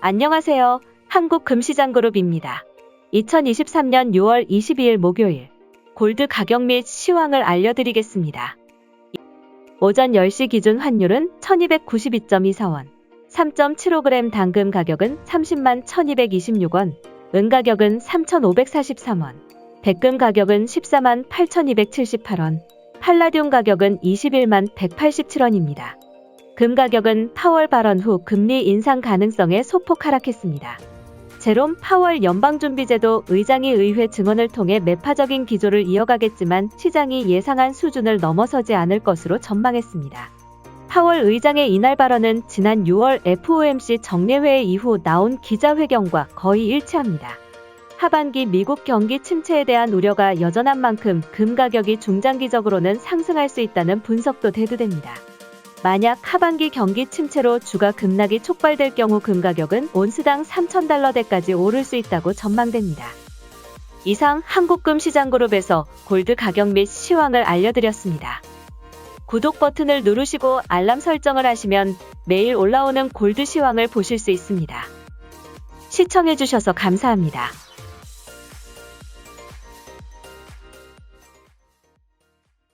안녕하세요. 한국금시장그룹입니다. 2023년 6월 22일 목요일 골드 가격 및 시황을 알려드리겠습니다. 오전 10시 기준 환율은 1292.24원, 3.75g 당금 가격은 30만 1226원, 은 가격은 3543원, 백금 가격은 14만 8278원, 팔라듐 가격은 21만 187원입니다. 금 가격은 파월 발언 후 금리 인상 가능성에 소폭 하락했습니다. 제롬 파월 연방준비제도 의장이 의회 증언을 통해 매파적인 기조를 이어가겠지만 시장이 예상한 수준을 넘어서지 않을 것으로 전망했습니다. 파월 의장의 이날 발언은 지난 6월 FOMC 정례회의 이후 나온 기자회견과 거의 일치합니다. 하반기 미국 경기 침체에 대한 우려가 여전한 만큼 금 가격이 중장기적으로는 상승할 수 있다는 분석도 대두됩니다. 만약 하반기 경기 침체로 주가 급락이 촉발될 경우 금 가격은 온스당 3,000달러대까지 오를 수 있다고 전망됩니다. 이상 한국금 시장그룹에서 골드 가격 및 시황을 알려드렸습니다. 구독 버튼을 누르시고 알람 설정을 하시면 매일 올라오는 골드 시황을 보실 수 있습니다. 시청해주셔서 감사합니다.